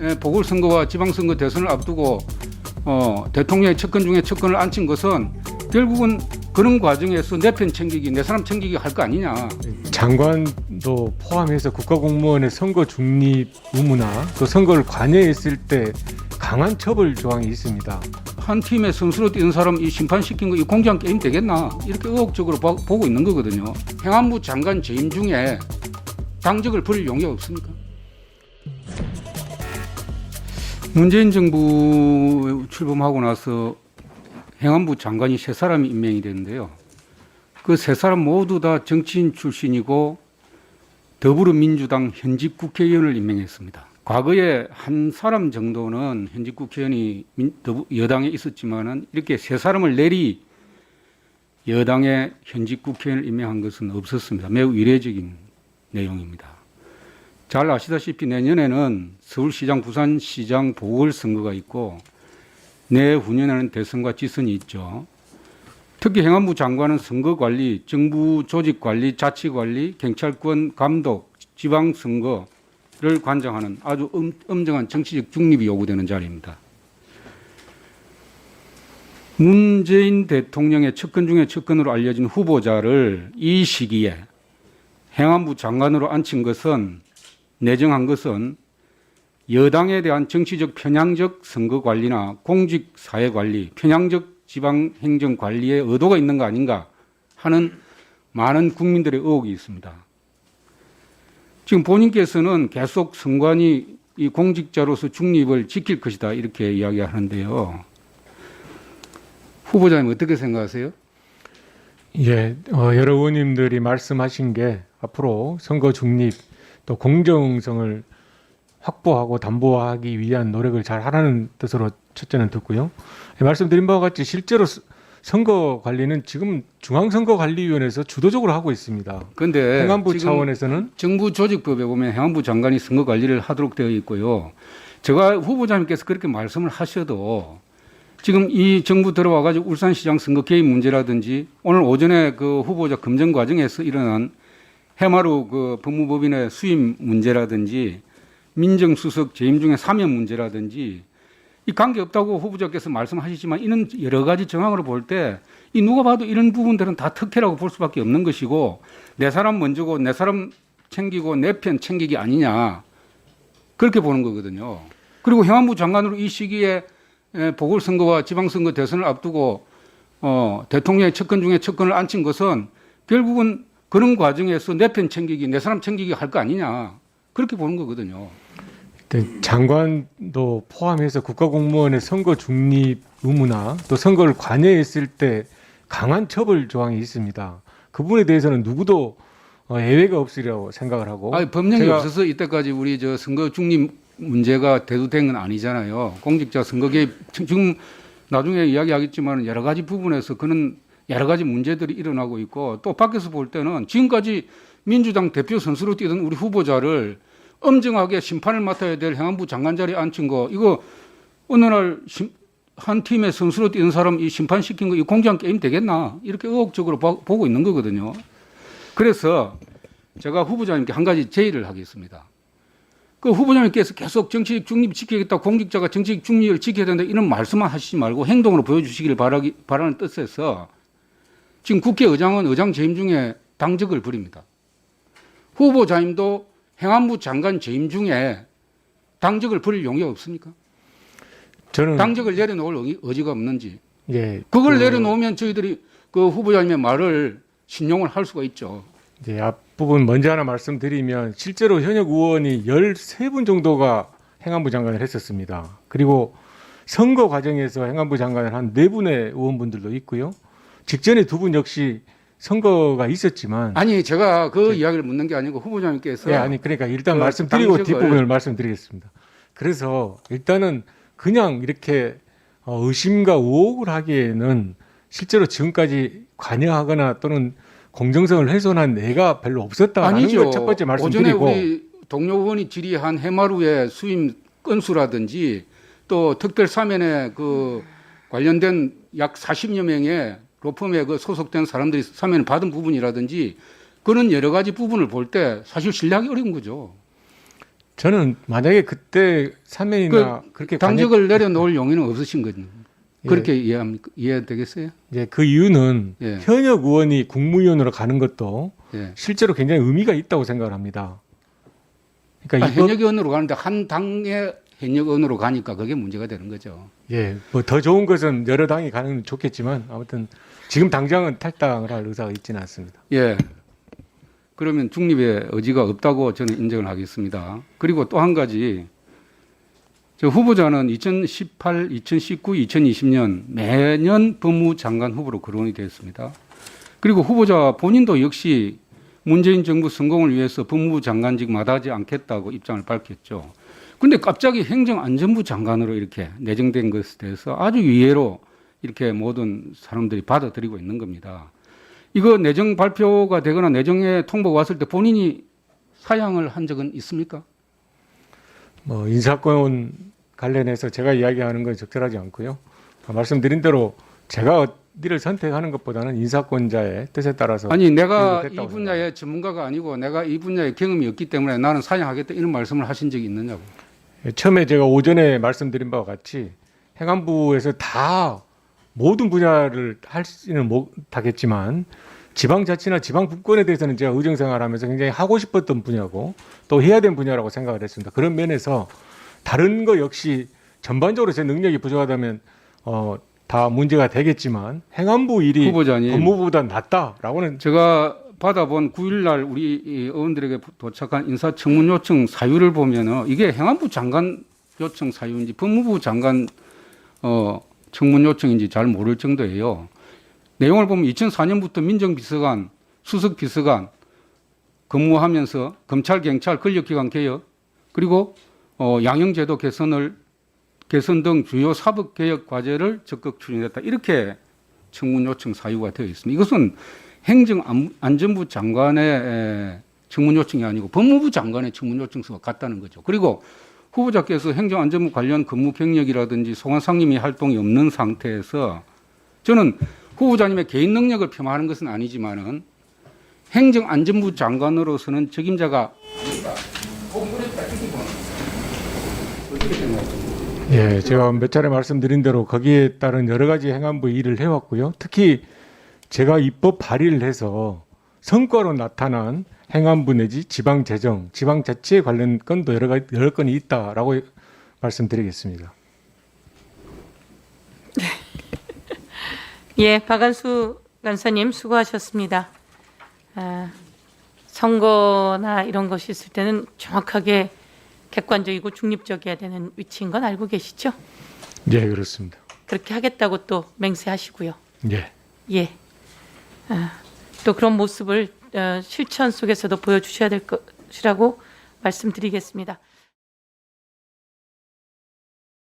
에, 보궐선거와 지방선거 대선을 앞두고 어, 대통령의 측근 중에 측근을 앉힌 것은 결국은 그런 과정에서 내 편 챙기기, 내 사람 챙기기 할 거 아니냐. 장관도 포함해서 국가공무원의 선거 중립 의무나 또 선거를 관여했을 때 강한 처벌 조항이 있습니다. 한 팀의 선수로 뛰는 사람 이 심판시킨 거 이 공장 게임 되겠나 이렇게 의혹적으로 봐- 보고 있는 거거든요. 행안부 장관 재임 중에 당적을 버릴 용의가 없습니까? 문재인 정부 출범하고 나서 행안부 장관이 세 사람이 임명이 됐는데요. 그 세 사람 모두 다 정치인 출신이고 더불어민주당 현직 국회의원을 임명했습니다. 과거에 한 사람 정도는 현직 국회의원이 여당에 있었지만은 이렇게 세 사람을 내리 여당의 현직 국회의원을 임명한 것은 없었습니다. 매우 이례적인 내용입니다. 잘 아시다시피 내년에는 서울시장, 부산시장 보궐선거가 있고 내후년에는 대선과 지선이 있죠. 특히 행안부 장관은 선거관리, 정부 조직관리, 자치관리, 경찰권 감독, 지방선거를 관장하는 아주 엄, 엄정한 정치적 중립이 요구되는 자리입니다. 문재인 대통령의 측근 중에 측근으로 알려진 후보자를 이 시기에 행안부 장관으로 앉힌 것은 내정한 것은 여당에 대한 정치적 편향적 선거 관리나 공직 사회 관리, 편향적 지방 행정 관리에 의도가 있는 거 아닌가 하는 많은 국민들의 의혹이 있습니다. 지금 본인께서는 계속 선관위 이 공직자로서 중립을 지킬 것이다 이렇게 이야기하는데요. 후보자님 어떻게 생각하세요? 예, 어, 여러 의원님들이 말씀하신 게 앞으로 선거 중립 또 공정성을 확보하고 담보하기 위한 노력을 잘 하라는 뜻으로 첫째는 듣고요. 예, 말씀드린 바와 같이 실제로 스- 선거 관리는 지금 중앙선거관리위원회에서 주도적으로 하고 있습니다. 그런데 행안부 차원에서는 정부 조직법에 보면 행안부 장관이 선거 관리를 하도록 되어 있고요. 제가 후보자님께서 그렇게 말씀을 하셔도 지금 이 정부 들어와 가지고 울산시장 선거 개입 문제라든지 오늘 오전에 그 후보자 검증 과정에서 일어난 해마루 그 법무법인의 수임 문제라든지 민정수석 재임 중에 사면 문제라든지 이 관계 없다고 후보자께서 말씀하시지만 이는 여러 가지 정황으로 볼 때 이 누가 봐도 이런 부분들은 다 특혜라고 볼 수밖에 없는 것이고 내 사람 먼저고 내 사람 챙기고 내 편 챙기기 아니냐 그렇게 보는 거거든요. 그리고 행안부 장관으로 이 시기에 에, 보궐선거와 지방선거 대선을 앞두고 어, 대통령의 측근 중에 측근을 앉힌 것은 결국은 그런 과정에서 내 편 챙기기 내 사람 챙기기 할 거 아니냐 그렇게 보는 거거든요. 네, 장관도 포함해서 국가공무원의 선거 중립 의무나 또 선거를 관여했을 때 강한 처벌 조항이 있습니다. 그 부분에 대해서는 누구도 어, 예외가 없으리라고 생각을 하고 아니, 법령이 없어서 이때까지 우리 저 선거 중립 문제가 대두된 건 아니잖아요. 공직자 선거 개입 지금 나중에 이야기하겠지만 여러 가지 부분에서 그는 여러 가지 문제들이 일어나고 있고 또 밖에서 볼 때는 지금까지 민주당 대표 선수로 뛰던 우리 후보자를 엄정하게 심판을 맡아야 될 행안부 장관 자리에 앉힌 거 이거 어느 날 한 팀의 선수로 뛰는 사람 이 심판시킨 거 이 공장 게임 되겠나 이렇게 의혹적으로 봐- 보고 있는 거거든요. 그래서 제가 후보자님께 한 가지 제의를 하겠습니다. 그 후보자님께서 계속 정치적 중립 지키겠다, 공직자가 정치적 중립을 지켜야 된다 이런 말씀만 하시지 말고 행동으로 보여주시기를 바라기, 바라는 뜻에서 지금 국회의장은 의장 재임 중에 당적을 부립니다. 후보자님도 행안부 장관 재임 중에 당적을 버릴 용의가 없습니까? 저는 당적을 내려놓을 의지- 의지가 없는지 예, 그걸 그- 내려놓으면 저희들이 그 후보자님의 말을 신용을 할 수가 있죠. 이제 앞부분 먼저 하나 말씀드리면 실제로 현역 의원이 13분 정도가 행안부 장관을 했었습니다. 그리고 선거 과정에서 행안부 장관을 한네 분의 의원분들도 있고요. 직전에 두 분 역시 선거가 있었지만 아니 제가 그 이야기를 묻는 게 아니고 후보자님께서 예, 아니 그러니까 일단 그 말씀드리고 뒷부분을 말씀드리겠습니다. 그래서 일단은 그냥 이렇게 어, 의심과 의혹을 하기에는 실제로 지금까지 관여하거나 또는 공정성을 훼손한 애가 별로 없었다는. 걸 첫 번째 오전에 말씀드리고 우리 동료 의원이 질의한 해마루의 수임 건수라든지 또 특별 사면에 그 관련된 약 40여 명의 로펌에 그 소속된 사람들이 사면을 받은 부분이라든지 그런 여러 가지 부분을 볼 때 사실 신뢰하기 어려운 거죠. 저는 만약에 그때 사면이나 그, 렇게 당직을 내려놓을 용의는 없으신 거죠. 예. 그렇게 이해합니까? 이해되겠어요? 이제 그 이유는 예. 현역 의원이 국무위원으로 가는 것도 예. 실제로 굉장히 의미가 있다고 생각을 합니다. 아, 그러니까 이거 현역 의원으로 가는데 한 당의 현역 의원으로 가니까 그게 문제가 되는 거죠. 예, 뭐 더 좋은 것은 여러 당이 가는 건 좋겠지만 아무튼 지금 당장은 탈당을 할 의사가 있지는 않습니다. 예. 그러면 중립의 의지가 없다고 저는 인정을 하겠습니다. 그리고 또 한 가지, 저 후보자는 2018, 2019, 2020년 매년 법무장관 후보로 거론이 되었습니다. 그리고 후보자 본인도 역시 문재인 정부 성공을 위해서 법무부 장관직 마다하지 않겠다고 입장을 밝혔죠. 그런데 갑자기 행정안전부 장관으로 이렇게 내정된 것에 대해서 아주 의외로 이렇게 모든 사람들이 받아들이고 있는 겁니다. 이거 내정 발표가 되거나 내정에 통보가 왔을 때 본인이 사양을 한 적은 있습니까? 뭐 인사권 관련해서 제가 이야기하는 건 적절하지 않고요. 아, 말씀드린 대로 제가 어디를 선택하는 것보다는 인사권자의 뜻에 따라서 아니 내가 이 분야의 전문가가 아니고 내가 이 분야의 경험이 없기 때문에 나는 사양하겠다 이런 말씀을 하신 적이 있느냐고. 예, 처음에 제가 오전에 말씀드린 바와 같이 행안부에서 다 모든 분야를 할지는 못하겠지만 지방자치나 지방분권에 대해서는 제가 의정생활하면서 굉장히 하고 싶었던 분야고 또 해야 되는 분야라고 생각을 했습니다. 그런 면에서 다른 거 역시 전반적으로 제 능력이 부족하다면 어, 다 문제가 되겠지만 행안부 일이 후보자님 법무부보다 낫다라고는 제가 받아본 9일날 우리 이 의원들에게 도착한 인사청문 요청 사유를 보면은 이게 행안부 장관 요청 사유인지 법무부 장관 어, 청문 요청인지 잘 모를 정도예요. 내용을 보면 2004년부터 민정비서관, 수석비서관 근무하면서 검찰, 경찰, 권력기관 개혁 그리고 어, 양형제도 개선을 개선 등 주요 사법 개혁 과제를 적극 추진했다. 이렇게 청문 요청 사유가 되어 있습니다. 이것은 행정안전부 장관의 에, 청문 요청이 아니고 법무부 장관의 청문 요청서가 같다는 거죠. 그리고 후보자께서 행정안전부 관련 근무 경력이라든지 소관 상임위 활동이 없는 상태에서 저는 후보자님의 개인 능력을 폄하하는 것은 아니지만은 행정안전부 장관으로서는 생각하십니까? 예, 제가 몇 차례 말씀드린 대로 거기에 따른 여러 가지 행안부 일을 해왔고요. 특히 제가 입법 발의를 해서 성과로 나타난 행안부 내지 지방 재정, 지방 자치에 관련 건도 여러 가지 여러 건이 있다라고 말씀드리겠습니다. 예, 박안수 간사님 수고하셨습니다. 아, 선거나 이런 것이 있을 때는 정확하게 객관적이고 중립적이어야 되는 위치인 건 알고 계시죠? 예, 그렇습니다. 그렇게 하겠다고 또 맹세하시고요. 예. 예. 아, 또 그런 모습을 어, 실천 속에서도 보여주셔야 될 것이라고 말씀드리겠습니다.